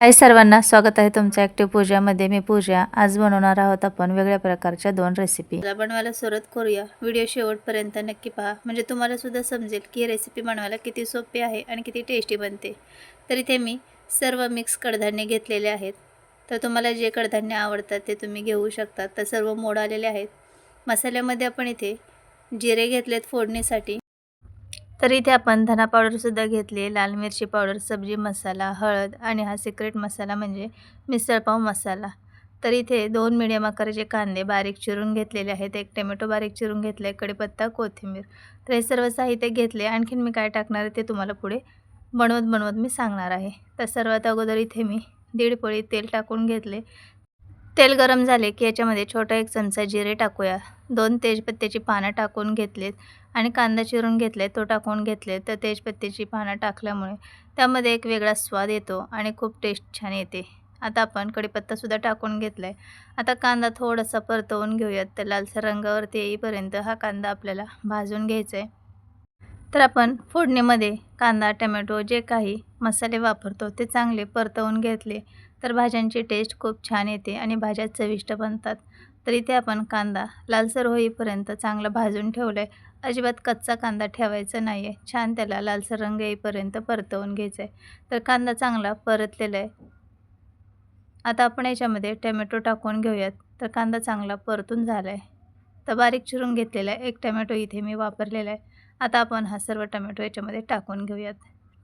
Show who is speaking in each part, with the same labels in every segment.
Speaker 1: हाय सर्वांना स्वागत आहे तुमच्या ॲक्टिव्ह पूजामध्ये मी पूजा. आज बनवणार आहोत आपण वेगळ्या प्रकारच्या दोन रेसिपी बनवायला सुरुवात करूया. व्हिडिओ शेवटपर्यंत नक्की पहा. म्हणजे तुम्हाला सुद्धा समजेल की रेसिपी बनवायला किती सोपी आहे आणि किती टेस्टी बनते. तर इथे मी सर्व मिक्स कडधान्य घेतलेले आहेत. तर तुम्हाला जे कडधान्य आवडतात ते तुम्ही घेऊ शकता. तर सर्व मोड आलेले आहेत. मसाल्यामध्ये आपण इथे जिरे घेतलेत फोडणीसाठी. तर इथे आपण धना पावडरसुद्धा घेतली लाल मिरची पावडर सब्जी मसाला हळद आणि हा सिक्रेट मसाला म्हणजे मिसळपाव मसाला. तर इथे दोन मिडियम आकाराचे कांदे बारीक चिरून घेतलेले आहेत. एक टोमॅटो बारीक चिरून घेतले कडीपत्ता कोथिंबीर. तर हे सर्व साहित्य घेतले. आणखीन मी काय टाकणार आहे ते तुम्हाला पुढे बनवत बनवत मी सांगणार आहे. तर सर्वात अगोदर इथे मी दीड पळी तेल टाकून घेतले. तेल गरम झाले की याच्यामध्ये छोटा एक चमचा जिरे टाकूया. दोन तेजपत्त्याची पानं टाकून घेतलेत. आणि कांदा चिरून घेतले तो टाकून घेतले तर तेजपत्त्याची पानं टाकल्यामुळे त्यामध्ये एक वेगळा स्वाद येतो आणि खूप टेस्ट छान येते. आता आपण कढीपत्तासुद्धा टाकून घेतला आहे आता कांदा थोडासा परतवून घेऊयात. तर लालसर रंगावरती येईपर्यंत हा कांदा आपल्याला भाजून घ्यायचा आहे तर आपण फोडणीमध्ये कांदा टमॅटो जे काही मसाले वापरतो ते चांगले परतवून घेतले तर भाज्यांची टेस्ट खूप छान येते आणि भाज्या चविष्ट बनतात. तर इथे आपण कांदा लालसर होईपर्यंत चांगला भाजून ठेवलं आहे अजिबात कच्चा कांदा ठेवायचा नाही आहे छान त्याला लालसर रंग येईपर्यंत परतवून घ्यायचा आहे तर कांदा चांगला परतलेला आहे. आता आपण याच्यामध्ये टमॅटो टाकून घेऊयात. तर कांदा चांगला परतून झाला आहे तर बारीक चिरून घेतलेला आहे. एक टमॅटो इथे मी वापरलेला आहे. आता आपण हा सर्व टमॅटो याच्यामध्ये टाकून घेऊयात.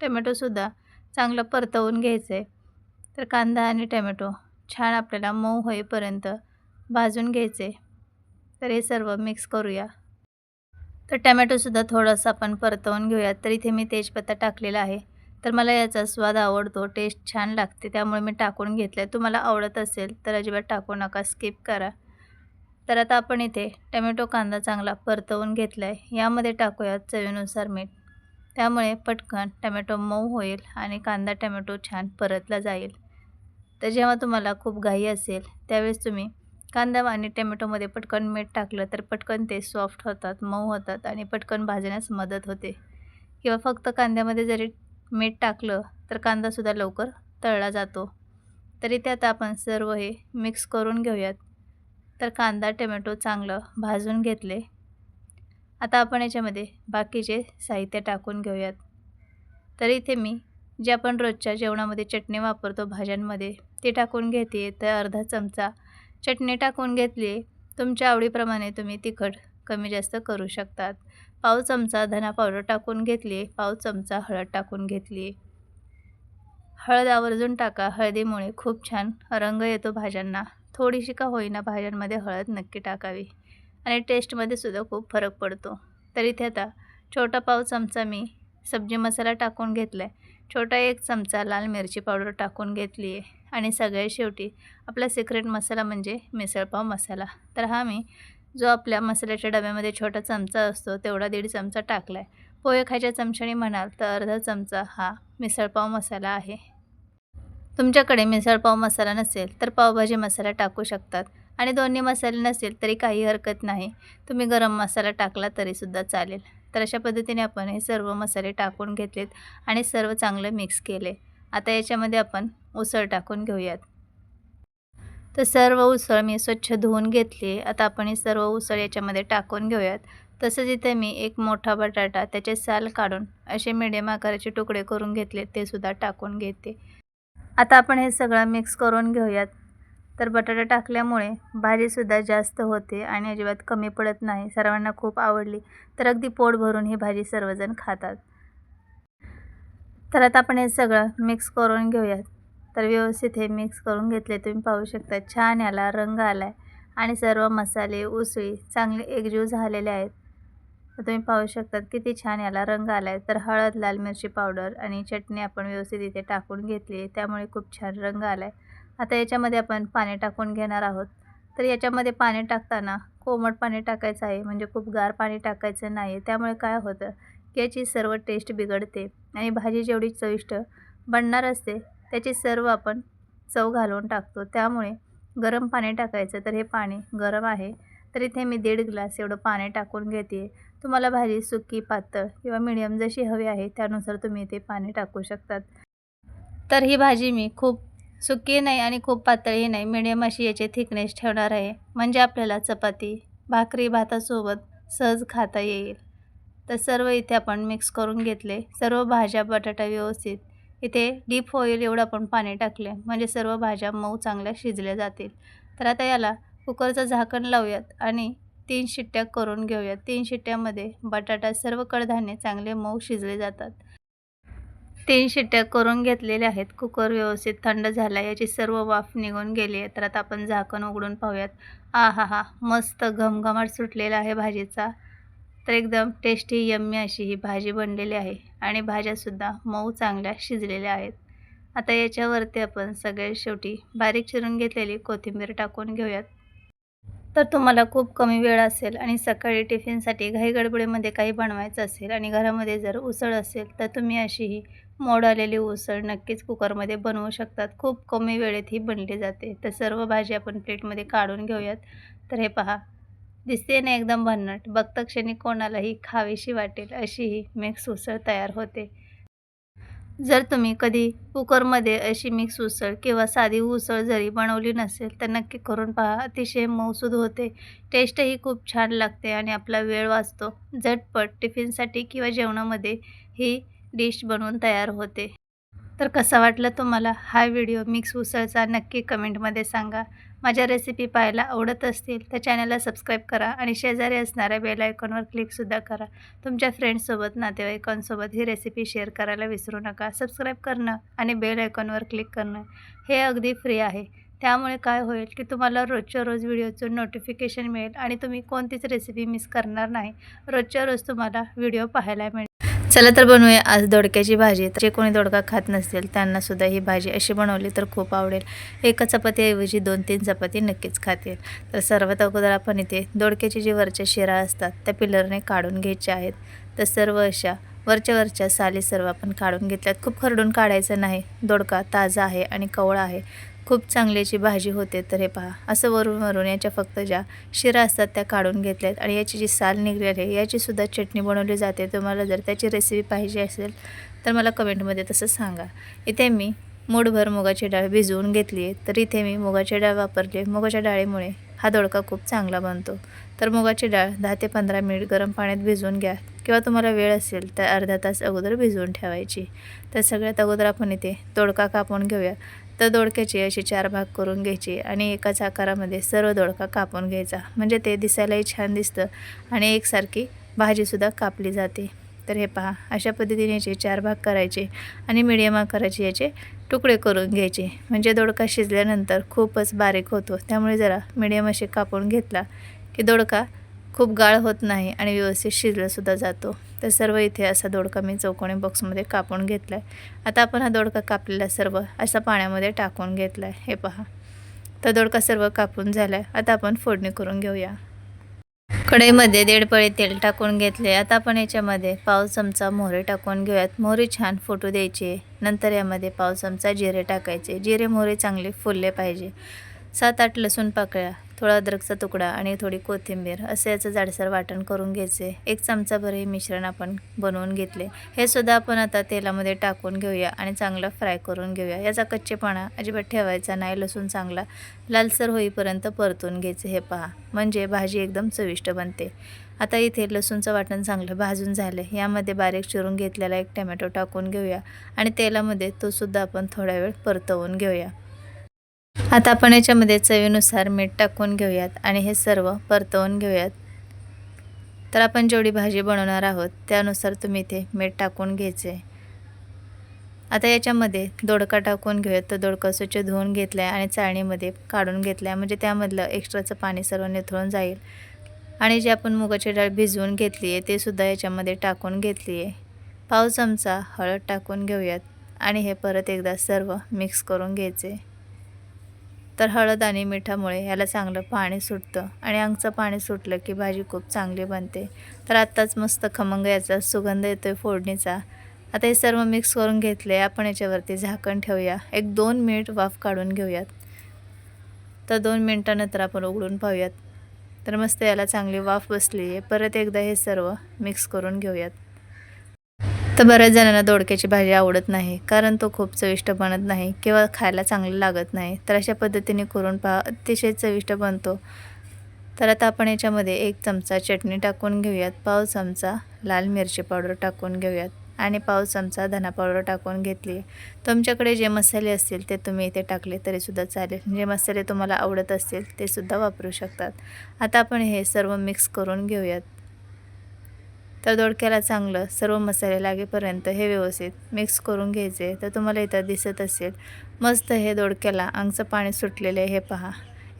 Speaker 1: टमॅटोसुद्धा चांगलं परतवून घ्यायचं आहे तर कांदा आणि टमॅटो छान आपल्याला मऊ होईपर्यंत भाजून घ्यायचे तर हे सर्व मिक्स करूया. तर टमॅटोसुद्धा थोडंसं आपण परतवून घेऊयात. तर इथे मी तेजपत्ता टाकलेला आहे. तर मला याचा स्वाद आवडतो टेस्ट छान लागते त्यामुळे मी टाकून घेतलं आहे तुम्हाला आवडत असेल तर अजिबात टाकू नका स्किप करा. तर आता आपण इथे टमॅटो कांदा चांगला परतवून घेतला आहे यामध्ये टाकूयात चवीनुसार मीठ. त्यामुळे पटकन टमॅटो मऊ होईल आणि कांदा टमॅटो छान परतला जाईल. तर जेव्हा तुम्हाला खूप घाई असेल त्यावेळेस तुम्ही कांदा आणि टमॅटोमध्ये पटकन मीठ टाकलं तर पटकन ते सॉफ्ट होतात मऊ होतात आणि पटकन भाजण्यास मदत होते. किंवा फक्त कांद्यामध्ये जरी मीठ टाकलं तर कांदासुद्धा लवकर तळला जातो. तरी त्यात आपण सर्व हे मिक्स करून घेऊयात. तर कांदा टमॅटो चांगलं भाजून घेतले. आता आपण याच्यामध्ये बाकीचे साहित्य टाकून घेऊयात. तर इथे मी जे आपण रोजच्या जेवणामध्ये चटणी वापरतो भाज्यांमध्ये ते टाकून घेते. तर अर्धा चमचा चटणी टाकून घेतली. तुमच्या आवडीप्रमाणे तुम्ही तिखट कमी जास्त करू शकतात. पाव चमचा धना पावडर टाकून घेतली. पाव चमचा हळद टाकून घेतली. हळद आवर्जून टाका. हळदीमुळे खूप छान रंग येतो भाज्यांना. थोडीशी का होईना भाज्यांमध्ये हळद नक्की टाकावी. आणि टेस्टमध्ये सुद्धा खूप फरक पडतो. तर इथे आता छोटा पाव चमचा मी सब्जी मसाला टाकून घेतला आहे छोटा एक चमचा लाल मिरची पावडर टाकून घेतली आहे. आणि सगळ्यात शेवटी आपला सिक्रेट मसाला म्हणजे मिसळपाव मसाला. तर हा मी जो आपल्या मसाल्याच्या डब्यामध्ये छोटा चमचा असतो तेवढा दीड चमचा टाकला आहे पोहे खायच्या चमच्याने म्हणाल तर अर्धा चमचा हा मिसळपाव मसाला आहे. तुमच्याकडे मिसळपाव मसाला नसेल तर पावभाजी मसाला टाकू शकतात. आणि दोन्ही मसाले नसेल तरी काही हरकत नाही. तुम्ही गरम मसाला टाकला तरीसुद्धा चालेल. तर अशा पद्धतीने आपण हे सर्व मसाले टाकून घेतलेत आणि सर्व चांगलं मिक्स केले. आता याच्यामध्ये आपण उसळ टाकून घेऊयात. तर सर्व उसळ मी स्वच्छ धुवून घेतली आता आपण ही सर्व उसळ याच्यामध्ये टाकून घेऊयात. तसंच इथे मी एक मोठा बटाटा त्याचे साल काढून असे मिडियम आकाराचे तुकडे करून घेतले ते सुद्धा टाकून घेते. आता आपण हे सगळं मिक्स करून घेऊयात. तर बटाटा टाकल्यामुळे भाजीसुद्धा जास्त होते आणि अजिबात कमी पडत नाही. सर्वांना खूप आवडली. तर अगदी पोट भरून ही भाजी सर्वजण खातात. तर आता आपण हे सगळं मिक्स करून घेऊयात. तर व्यवस्थित हे मिक्स करून घेतले. तुम्ही पाहू शकता छान याला रंग आला आहे आणि सर्व मसाले उसळी चांगले एकजीव झालेले आहेत. तर तुम्ही पाहू शकतात किती छान याला रंग आला आहे तर हळद लाल मिरची पावडर आणि चटणी आपण व्यवस्थित इथे टाकून घेतली आहे. त्यामुळे खूप छान रंग आला आहे आता याच्यामध्ये आपण पाणी टाकून घेणार आहोत. तर याच्यामध्ये पाणी टाकताना कोमट पाणी टाकायचं आहे म्हणजे खूप गार पाणी टाकायचं नाही त्यामुळे काय होतं की याची सर्व टेस्ट बिघडते आणि भाजी जेवढी चविष्ट बनणार असते त्याची सर्व आपण चव घालून टाकतो. त्यामुळे गरम पाणी टाकायचं. तर हे पाणी गरम आहे. तर इथे मी दीड ग्लास एवढं पाणी टाकून घेते तुम्हाला भाजी सुकी पातळ किंवा मिडियम जशी हवी आहे त्यानुसार तुम्ही इथे पाणी टाकू शकतात. तर ही भाजी मी खूप सुकी नाही आणि खूप पातळही नाही मिडियम अशी याची थिकनेस ठेवणार आहे. म्हणजे आपल्याला चपाती भाकरी भातासोबत सहज खाता येईल. तर सर्व इथे आपण मिक्स करून घेतले. सर्व भाज्या बटाटा व्यवस्थित. इथे डीप होईल एवढं आपण पाणी टाकले. म्हणजे सर्व भाज्या मऊ चांगल्या शिजल्या जातील. तर आता याला कुकरचं झाकण लावूयात आणि तीन शिट्ट्या करून घेऊयात. तीन शिट्ट्यामध्ये बटाटा सर्व कडधान्य चांगले मऊ शिजले जातात. तीन शिट्ट्या करून घेतलेल्या आहेत. कुकर व्यवस्थित थंड झाला याची सर्व वाफ निघून गेली आहे. तर आता आपण झाकण उघडून पाहूयात. आ हा हा मस्त घमघमाट सुटलेला आहे भाजीचा. तर एकदम टेस्टी यम्मी अशी ही भाजी बनलेली आहे. आणि भाज्यासुद्धा मऊ चांगल्या शिजलेल्या आहेत. आता याच्यावरती आपण सगळे शेवटी बारीक चिरून घेतलेली कोथिंबीर टाकून घेऊयात. तर तुम्हाला खूप कमी वेळ असेल आणि सकाळी टिफिनसाठी घाई गडबडीमध्ये काही बनवायचं असेल आणि घरामध्ये जर उसळ असेल तर तुम्ही अशी ही मोड आलेली उसळ नक्कीच कुकरमध्ये बनवू शकतात. खूप कमी वेळेत ही बनली जाते. तर सर्व भाजी आपण प्लेटमध्ये काढून घेऊयात. तर हे पहा. दिसते ना एकदम भन्नाट. बघता क्षणी कोणालाही खावीशी वाटेल अशी ही मिक्स उसळ तयार होते. जर तुम्ही कधी कुकरमध्ये अशी मिक्स उसळ किंवा साधी उसळ जरी बनवली नसेल तर नक्की करून पहा. अतिशय मौसूद होते. टेस्टही खूप छान लागते आणि आपला वेळ वाचतो. झटपट टिफिनसाठी किंवा जेवणामध्ये ही डिश बनवून तयार होते. तर कसा वाटला तुम्हाला हा व्हिडिओ? मिक्स उसळचा नक्की कमेंटमध्ये सांगा. माझ्या रेसिपी पाहायला आवडत असतील तर चॅनलला सबस्क्राईब करा आणि शेजारी असणाऱ्या बेल आयकॉनवर क्लिकसुद्धा करा. तुमच्या फ्रेंड्ससोबत नातेवाईकांसोबत ही रेसिपी शेअर करायला विसरू नका. सबस्क्राईब करणं आणि बेल आयकॉनवर क्लिक करणं हे अगदी फ्री आहे. त्यामुळे काय होईल की तुम्हाला रोजच्या रोज व्हिडिओचं नोटिफिकेशन मिळेल आणि तुम्ही कोणतीच रेसिपी मिस करणार नाही. रोजच्या रोज तुम्हाला व्हिडिओ पाहायला मिळेल. चला तर बनवूया आज दोडक्याची भाजी. तर जे कोणी दोडका खात नसतील त्यांनासुद्धा ही भाजी अशी बनवली तर खूप आवडेल. एका चपातीऐवजी दोन तीन चपाती नक्कीच खातील तर सर्वात अगोदर आपण इथे दोडक्याची जी वरच्या शिरा असतात त्या पिलरने काढून घ्यायच्या आहेत. तर सर्व अशा वरच्या वरच्या साली सर्व आपण काढून घेतल्यात. खूप खरडून काढायचं नाही. दोडका ताजा आहे आणि कवळा आहे. खूप चांगल्याची भाजी होते तर हे पहा. असं वरून वरून याच्या फक्त ज्या शिरा असतात त्या काढून घेतल्यात आणि याची जी साल निघलेली आहे याचीसुद्धा चटणी बनवली जाते. तुम्हाला जर त्याची रेसिपी पाहिजे असेल तर मला कमेंटमध्ये तसं सांगा. इथे मी मूठभर मुगाची डाळ भिजवून घेतली आहे. तर इथे मी मुगाची डाळ वापरली मुगाच्या डाळीमुळे हा दोडका खूप चांगला बनतो. तर मुगाची डाळ दहा ते पंधरा मिनिट गरम पाण्यात भिजवून घ्या. किंवा तुम्हाला वेळ असेल तर अर्धा तास अगोदर भिजवून ठेवायची. तर सगळ्यात अगोदर आपण इथे दोडका कापून घेऊया. तर दोडक्याचे असे चार भाग करून घ्यायचे आणि एकाच आकारामध्ये सर्व दोडका कापून घ्यायचा. म्हणजे ते दिसायलाही छान दिसतं आणि एकसारखी भाजीसुद्धा कापली जाते. तर हे पहा अशा पद्धतीने याचे चार भाग करायचे आणि मिडियम आकाराचे याचे तुकडे करून घ्यायचे. म्हणजे दोडका शिजल्यानंतर खूपच बारीक होतो. त्यामुळे जरा मिडियम असे कापून घेतला की दोडका खूप गाळ होत नाही आणि व्यवस्थित शिजलासुद्धा जातो. तर सर्व इथे असा दोडका मी चौकोनी बॉक्समध्ये कापून घेतला आहे आता आपण हा दोडका कापलेला सर्व असा पाण्यामध्ये टाकून घेतला आहे हे पहा. तर दोडका सर्व कापून झाला आहे आता आपण फोडणी करून घेऊया. कढईमध्ये दीड पळी तेल टाकून घेतले. आता आपण याच्यामध्ये पाव चमचा मोहरी टाकून घेऊयात. मोहरी छान फोटू द्यायची. नंतर यामध्ये पाव चमचा जिरे टाकायचे. जिरे मोहरी चांगले फुलले पाहिजे. सात आठ लसूण पाकळ्या. थोडा अद्रकचा तुकडा आणि थोडी कोथिंबीर असं याचं जाडसर वाटण करून घ्यायचे. एक चमचाभर हे मिश्रण आपण बनवून घेतले. हे सुद्धा आपण आता तेलामध्ये टाकून घेऊया आणि चांगलं फ्राय करून घेऊया. याचा कच्चेपणा अजिबात ठेवायचा नाही लसूण चांगला लालसर होईपर्यंत परतून घ्यायचे हे पहा. म्हणजे भाजी एकदम चविष्ट बनते. आता इथे लसूणचं वाटण चांगलं भाजून झालं यामध्ये बारीक चिरून घेतलेला एक टमॅटो टाकून घेऊया आणि तेलामध्ये तो सुद्धा आपण थोडा वेळ परतवून घेऊया. आता आपण याच्यामध्ये चवीनुसार मीठ टाकून घेऊयात आणि हे सर्व परतवून घेऊयात. तर आपण जेवढी भाजी बनवणार आहोत त्यानुसार तुम्ही इथे मीठ टाकून घ्यायचे. आता याच्यामध्ये दोडका टाकून घेऊयात. तर दोडका स्वच्छ धुवून घेतला आहे आणि चाळणीमध्ये काढून घेतला आहे म्हणजे त्यामधलं एक्स्ट्राचं पाणी सर्व निथळून जाईल. आणि जे आपण मुगाची डाळ भिजवून घेतली आहे ते सुद्धा याच्यामध्ये टाकून घेतली आहे पाव चमचा हळद टाकून घेऊयात आणि हे परत एकदा सर्व मिक्स करून घ्यायचे. तर हळद आणि मिठामुळे याला चांगलं पाणी सुटतं आणि अंगचं पाणी सुटलं की भाजी खूप चांगली बनते. तर आत्ताच मस्त खमंग याचा सुगंध येतो आहे फोडणीचा. आता हे सर्व मिक्स करून घेतले आपण याच्यावरती झाकण ठेवूया. एक दोन मिनिट वाफ काढून घेऊयात. तर दोन मिनटानंतर आपण उघडून पाहूयात. तर मस्त याला चांगली वाफ बसली आहे परत एकदा हे सर्व मिक्स करून घेऊयात. तर बऱ्याच जणांना दोडक्याची भाजी आवडत नाही कारण तो खूप चविष्ट बनत नाही किंवा खायला चांगलं लागत नाही. तर अशा पद्धतीने करून पहा अतिशय चविष्ट बनतो. तर आता आपण याच्यामध्ये एक चमचा चटणी टाकून घेऊयात पाव चमचा लाल मिरची पावडर टाकून घेऊयात आणि पाव चमचा धना पावडर टाकून घेतली. तुमच्याकडे जे मसाले असतील ते तुम्ही इथे टाकले तरीसुद्धा चालेल. जे मसाले तुम्हाला आवडत असतील ते सुद्धा वापरू शकतात. आता आपण हे सर्व मिक्स करून घेऊयात. तर दोडक्याला चांगलं सर्व मसाले लागेपर्यंत हे व्यवस्थित मिक्स करून घ्यायचे. तर तुम्हाला इथं दिसत असेल मस्त हे दोडक्याला अंगचं पाणी सुटलेलं आहे हे पहा.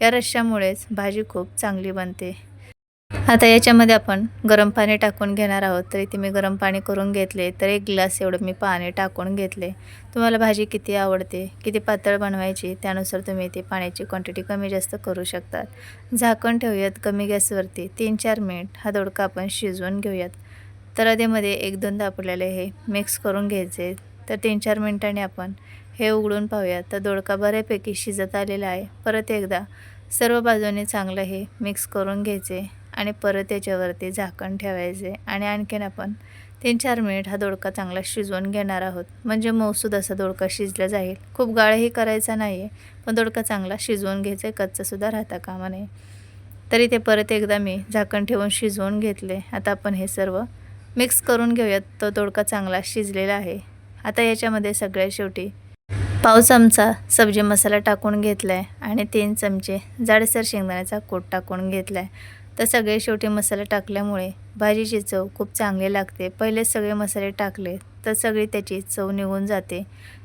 Speaker 1: या रश्श्यामुळेच भाजी खूप चांगली बनते. आता याच्यामध्ये आपण गरम पाणी टाकून घेणार आहोत. तर इथे मी गरम पाणी करून घेतले तर एक ग्लास एवढं मी पाणी टाकून घेतले. तुम्हाला भाजी किती आवडते किती पातळ बनवायची त्यानुसार तुम्ही इथे पाण्याची क्वांटिटी कमी जास्त करू शकतात. झाकण ठेवूयात कमी गॅसवरती. तीन चार मिनिट हा दोडका आपण शिजवून घेऊयात. तर अधेमध्ये एक दोनदा आपल्याला हे मिक्स करून घ्यायचे तर तीन चार मिनटाने आपण हे उघडून पाहूया. तर दोडका बऱ्यापैकी शिजत आलेला आहे. परत एकदा सर्व बाजूने चांगलं हे मिक्स करून घ्यायचे आणि परत याच्यावरती झाकण ठेवायचे आणि आणखीन आपण तीन चार मिनिट हा दोडका चांगला शिजवून घेणार आहोत. म्हणजे मौसूद असा दोडका शिजला जाईल. खूप गाळही करायचा नाही आहे पण दोडका चांगला शिजवून घ्यायचा आहे. कच्चासुद्धा राहता कामा नये. तरी ते परत एकदा मी झाकण ठेवून शिजवून घेतले. आता आपण हे सर्व मिक्स करून घेऊयात. तो तोडका चांगला शिजलेला आहे. आता याच्यामध्ये सगळ्यात शेवटी पाव चमचा सब्जी मसाला टाकून घेतला आहे आणि तीन चमचे जाडसर शेंगदाण्याचा कोट टाकून घेतला आहे तर सगळे शेवटी मसाले टाकल्यामुळे भाजीची चव खूप चांगली लागते. पहिले सगळे मसाले टाकले तर सगळी त्याची चव निघून जाते.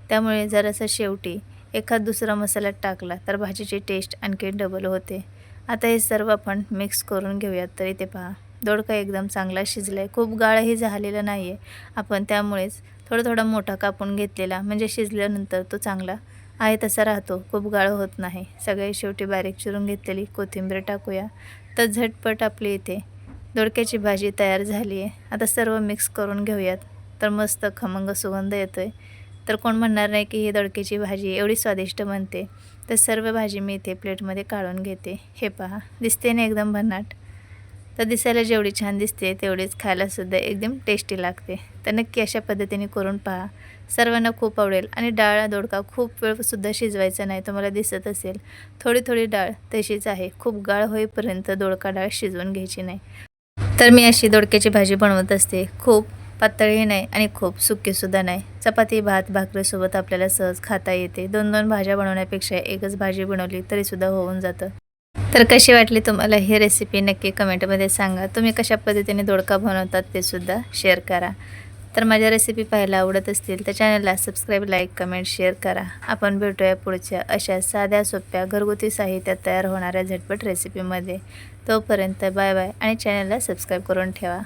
Speaker 1: त्यामुळे जरासा शेवटी एखाद दुसरा मसाला टाकला तर भाजीची टेस्ट आणखी डबल होते. आता हे सर्व आपण मिक्स करून घेऊयात. तर इथे पहा. दोडका एकदम चांगला शिजला आहे खूप गाळही झालेला नाही आहे आपण त्यामुळेच थोडा थोडा मोठा कापून घेतलेला. म्हणजे शिजल्यानंतर तो चांगला आहे तसा राहतो. खूप गाळ होत नाही. सगळे शेवटी बारीक चिरून घेतलेली कोथिंबीर टाकूया. तर झटपट आपली इथे दोडक्याची भाजी तयार झाली आहे आता सर्व मिक्स करून घेऊयात. तर मस्त खमंग सुगंध येतो आहे तर कोण म्हणणार नाही की ही दोडक्याची भाजी एवढी स्वादिष्ट बनते. तर सर्व भाजी मी इथे प्लेटमध्ये काढून घेते. हे पहा. दिसते ना एकदम भन्नाट? तर दिसायला जेवढी छान दिसते तेवढीच खायलासुद्धा एकदम टेस्टी लागते. तर नक्की अशा पद्धतीने करून पहा. सर्वांना खूप आवडेल. आणि डाळ दोडका खूप वेळसुद्धा शिजवायचा नाही तुम्हाला दिसत असेल. थोडी थोडी डाळ तशीच आहे. खूप गाळ होईपर्यंत दोडका डाळ शिजवून घ्यायची नाही. तर मी अशी दोडक्याची भाजी बनवत असते. खूप पातळही नाही आणि खूप सुकीसुद्धा नाही. चपाती भात भाकरीसोबत आपल्याला सहज खाता येते. दोन दोन भाज्या बनवण्यापेक्षा एकच भाजी बनवली तरीसुद्धा होऊन जातं. तर कशी वाटली तुम्हाला ही रेसिपी नक्की कमेंटमध्ये सांगा. तुम्ही कशा पद्धतीने दोडका बनवतात ते सुद्धा शेअर करा. तर माझ्या रेसिपी पाहायला आवडत असतील तर चॅनलला सबस्क्राईब लाईक कमेंट शेअर करा. आपण भेटूया पुढच्या अशा साध्या सोप्या घरगुती साहित्यात तयार होणाऱ्या झटपट रेसिपीमध्ये तोपर्यंत बाय बाय आणि चॅनलला सबस्क्राईब करून ठेवा.